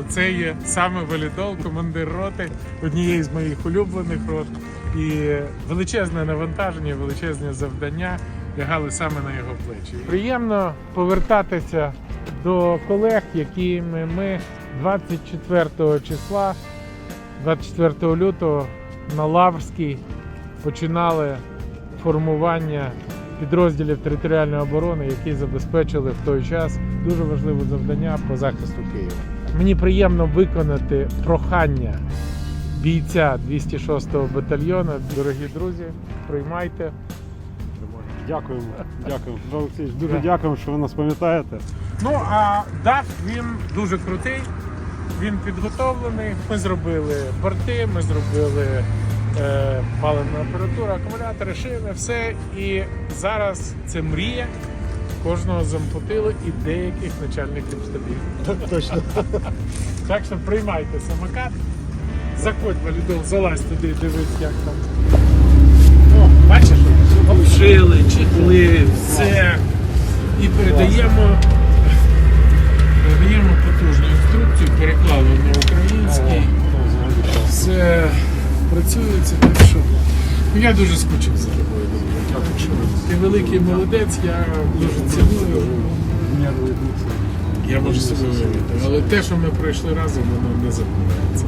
Оце є саме валідол, командир роти, однієї з моїх улюблених рот. І величезне навантаження, величезне завдання лягали саме на його плечі. Приємно повертатися до колег, якими ми 24 числа, 24 лютого на Лаврській починали формування підрозділів територіальної оборони, які забезпечили в той час дуже важливе завдання по захисту Києва. Мені приємно виконати прохання бійця 206-го батальйону. Дорогі друзі, приймайте. Дякуємо, дякуємо. Олексійович, дуже дякуємо, що ви нас пам'ятаєте. Ну а дах він дуже крутий, він підготовлений. Ми зробили борти, ми зробили е, паливна апаратура, акумулятори, шини, все. І зараз це мрія кожного зампутило і деяких начальників штабів. Точно. Так що приймайте самокат, заходь валідол, залазь туди, дивись, як там. О, бачиш, обшили, чехли, все. І передаємо, передаємо потужну інструкцію, переклали на український. Все працюється, так що. Я дуже скучив за тобою. Ти великий молодець, я дуже ціную. Я можу себе уявити. Але те, що ми пройшли разом, воно не забувається.